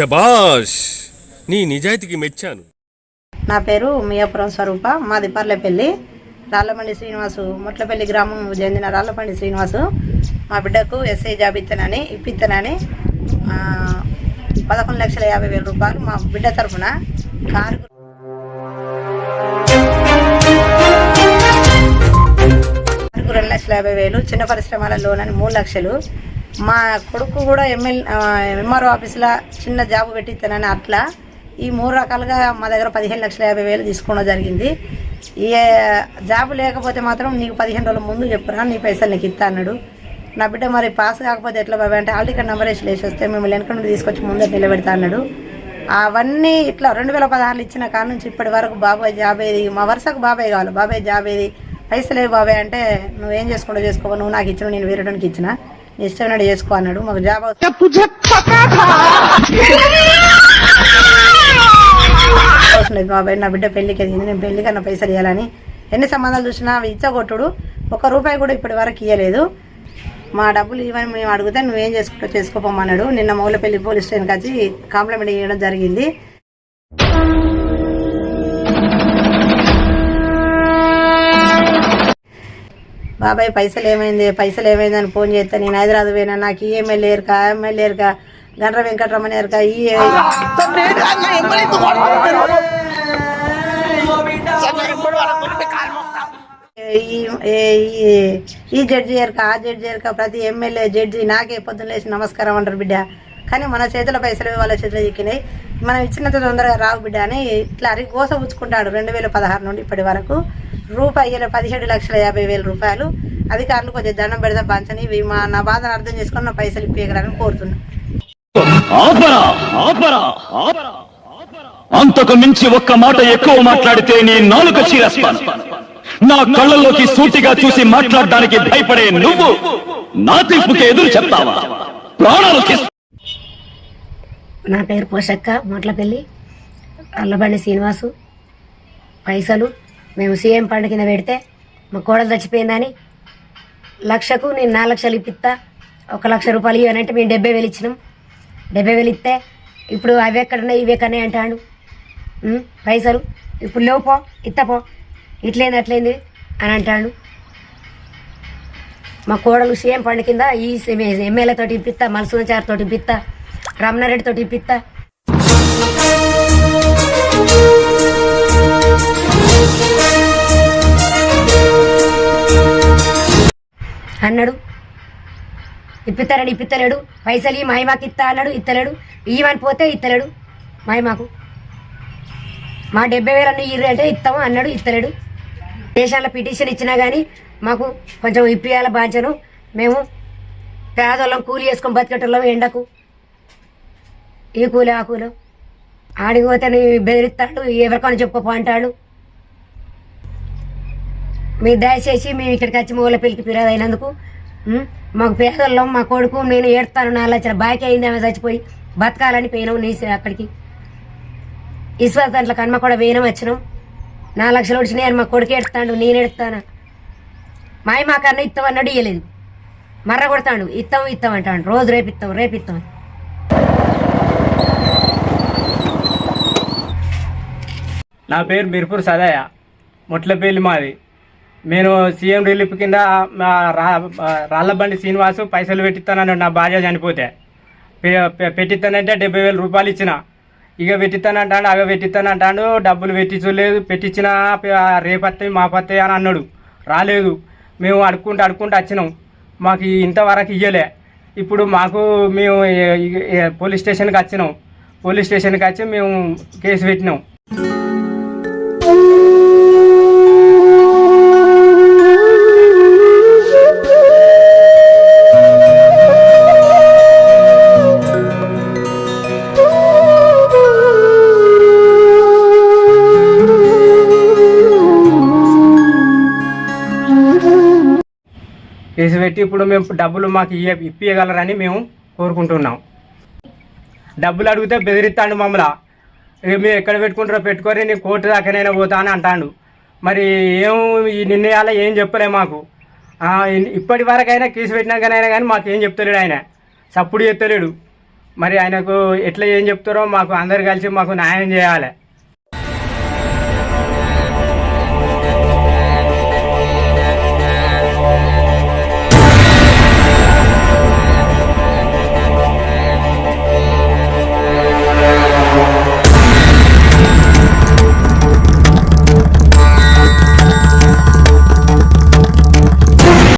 శబాష్ నీ నిజాయితీకి మెచ్చాను. నా పేరు మియాపురం స్వరూప. మాది పర్లేపల్లి. రాళ్ళపండి శ్రీనివాసు. ముట్లపల్లి గ్రామం చెందిన రాళ్ళపండి శ్రీనివాసు. మా బిడ్డకు ఎస్ఐ జాబ్ ఇస్తానని ఇప్పిస్తానని పదకొండు లక్షల యాభై వేల రూపాయలు మా బిడ్డ తరఫున కారు రెండు లక్షల యాభై వేలు చిన్న పరిశ్రమల లోన్ అని మూడు లక్షలు. మా కొడుకు కూడా ఎమ్మెల్యే ఎంఆర్ఓ ఆఫీస్లో చిన్న జాబ్ పెట్టిస్తానని అట్లా ఈ మూడు రకాలుగా మా దగ్గర పదిహేను లక్షల యాభై వేలు తీసుకోవడం జరిగింది. ఏ జాబ్ లేకపోతే మాత్రం నీకు పదిహేను రోజుల ముందు చెప్పురా నీ పైసలు నీకు ఇస్తా అన్నాడు. నా బిడ్డ మరి పాస్ కాకపోతే ఎట్లా బాబా అంటే ఆల్రెడీ ఇక్కడ నెంబర్ వేసి లేచొస్తే వస్తే మేము వెనక నుండి తీసుకొచ్చి ముందర నిలబెడతా అన్నాడు. అవన్నీ ఇట్లా రెండు వేల పదహారులు ఇచ్చిన కాడ నుంచి ఇప్పటి వరకు బాబాయ్ జాబ్ ఏది? మా వరుసకు బాబాయ్ కావాలి. బాబాయ్ జాబ్ ఏది? పైసలే బాబాయ్ అంటే నువ్వేం చేసుకుంటూ చేసుకో? నువ్వు నాకు ఇచ్చిన నేను వేరేటానికి ఇచ్చిన? నీ ఇష్టమైనట్టు చేసుకో అన్నాడు. మాకు జాబ్ అవసరం. లేదు బాబాయ్ నా బిడ్డ పెళ్ళికి ఎదిగింది. నేను పెళ్ళి కన్నా పైసలు ఇవ్వాలని ఎన్ని సంబంధాలు చూసినా అవి ఇచ్చగొట్టుడు. ఒక రూపాయి కూడా ఇప్పటి వరకు ఇవ్వలేదు మా డబ్బులు ఇవ్వని మేము అడిగితే నువ్వేం చేసుకుంటో చేసుకోపోమన్నాడు నిన్న మౌలపల్లి పోలీస్ స్టేషన్కి వచ్చి కాంప్లైంట్ ఇవ్వడం జరిగింది. బాబాయ్ పైసలు ఏమైంది? పైసలు ఏమైందని ఫోన్ చేస్తే నేను హైదరాబాద్ పోయినా నాకు ఈ ఎమ్మెల్యే ఎరక ఎమ్మెల్యే ఎరక గండ్ర వెంకటరమణ ఎరక ఈ ఈ- ఈ- ఈ జడ్జి ఎరక ఆ జడ్జి ఎరక ప్రతి ఎమ్మెల్యే జడ్జి నాకే పొద్దున్న లేచి నమస్కారం అంటారు బిడ్డ. కానీ మన చేతిలో పైసలు వాళ్ళ చేతిలో చిక్కినాయి మనం ఇచ్చినంత తొందరగా రావు బిడ్డ అని ఇట్లా అరి గోస పుచ్చుకుంటాడు రెండు వేల పదహారు నుండి ఇప్పటి వరకు. రూపాయి పదిహేడు లక్షల యాభై వేల రూపాయలు. అధికారులు కొద్దిగా దండం పెడదాం పంచని మా నా బాధను అర్థం చేసుకొని నా పైసలు ఇప్పేయగలని కోరుతున్నా. ఆపరా ఆపరా ఆపరా అంతకు మించి ఒక్క మాట ఎక్కువ మాట్లాడితే నీ నాలుక చీరస్తాను నా కళ్ళల్లోకి సూటిగా చూసి మాట్లాడడానికి భయపడే నువ్వు నా తీర్పుకి ఎదురు చెప్తావా? ప్రాణాలు నా పేరు పోషక్క మొట్లపల్లి అల్లబండి శ్రీనివాసు. పైసలు మేము సీఎం ఫండ్ కింద పెడితే మా కోడలు చచ్చిపోయిందని లక్షకు నేను నాలుగు లక్షలు ఇప్పిస్తా ఒక లక్ష రూపాయలు ఇవ్వనంటే మేము డెబ్బై వేలు ఇచ్చినాం. డెబ్బై వేలు ఇస్తే ఇప్పుడు అవి ఎక్కడున్నాయి ఇవి ఎక్కడనే అంటాడు. పైసలు. ఇప్పుడు లేవుపో ఇత్తపో ఇట్లేంది అట్లేంది అని అంటాడు. మా కోడలు సీఎం ఫండ్ కింద ఈ ఎమ్మెల్యేతో ఇప్పిస్తా మల్సూన్ చార్తో ఇప్పిస్తా రమణారెడ్డితో ఇప్పిస్తా. అన్నాడు. ఇప్పిస్తారని ఇప్పిత్తలేడు పైసలు ఈ మాకు ఇస్తా అన్నాడు. ఇత్తలేడు. ఇవ్వని పోతే ఇత్తలేడు. మాకు మా డెబ్బై వేలు అన్ని ఇర్రు అంటే ఇస్తాము అన్నాడు. ఇత్తలేడు. దేశాల పిటిషన్ ఇచ్చినా కానీ మాకు కొంచెం ఇప్పియాల బాధ్యను మేము పేదోళ్ళం కూలి వేసుకొని బతికేటోళ్ళం ఎండకు. ఈ కూలి ఆ కూలు. ఆడికి పోతే బెదిరిస్తాడు ఎవరికైనా చెప్పుకో అంటాడు మీరు దయచేసి మేము ఇక్కడికి వచ్చి మూల పెళ్ళికి ఫిర్యాదు అయినందుకు మాకు పేదల్లో మా కొడుకు నేను ఏడుతాను నా లక్షల బాకీ అయింది ఆమె చచ్చిపోయి బతకాలని పోయినాం నీ అక్కడికి. ఈశ్వర్ దాంట్లో కన్మ కూడా వేయనం వచ్చినాం. నా లక్షలు వచ్చినాయి మా కొడుకు ఎడతాడు నేను ఎడతాను మాయ మా కన్నా ఇత్తం అన్నాడు ఇయ్యలేదు. మర్ర కొడతాడు ఇత్తం ఇత్తం అంటాడు. రోజు రేపు రేపిస్తాం రేపు నా పేరు మిర్పూర్ సదాయ. ముట్లపేలి మాది. నేను సీఎం రిలీఫ్ కింద మా రా రాళ్ళబండి శ్రీనివాసు పైసలు పెట్టిస్తానని నా భార్య చనిపోతే. పె- పెట్టిస్తానంటే డెబ్బై వేల రూపాయలు ఇచ్చిన. ఇక పెట్టిస్తానంటాడు అగ పెట్టిస్తానంటాడు డబ్బులు పెట్టించలేదు పెట్టించిన రేపు వస్తాయి మా పత్తాయి అని అన్నాడు. రాలేదు. మేము అడుక్కుంటూ అడుక్కుంటూ వచ్చినాం. మాకు ఇంతవరకు ఇయ్యలే. ఇప్పుడు మాకు మేము పోలీస్ స్టేషన్కి వచ్చినాం. పోలీస్ స్టేషన్కి వచ్చి మేము కేసు పెట్టినాం. కేసు పెట్టి ఇప్పుడు మేము డబ్బులు మాకు ఇయ్య ఇప్పియగలరని మేము కోరుకుంటున్నాం. డబ్బులు అడిగితే బెదిరిస్తాడు మమ్మల్ని. మేము మీరు ఎక్కడ పెట్టుకుంటారో పెట్టుకొని నేను కోర్టు దాకానైనా పోతా అని అంటాడు. మరి ఏం ఈ నిర్ణయాలు ఏం చెప్పలే మాకు. ఇప్పటి వరకైనా కేసు పెట్టినాకనైనా కానీ మాకు ఏం చెప్తలేడు ఆయన. సప్పుడు చెప్తలేడు. మరి ఆయనకు ఎట్లా ఏం చెప్తారో మాకు అందరు కలిసి మాకు న్యాయం చేయాలి.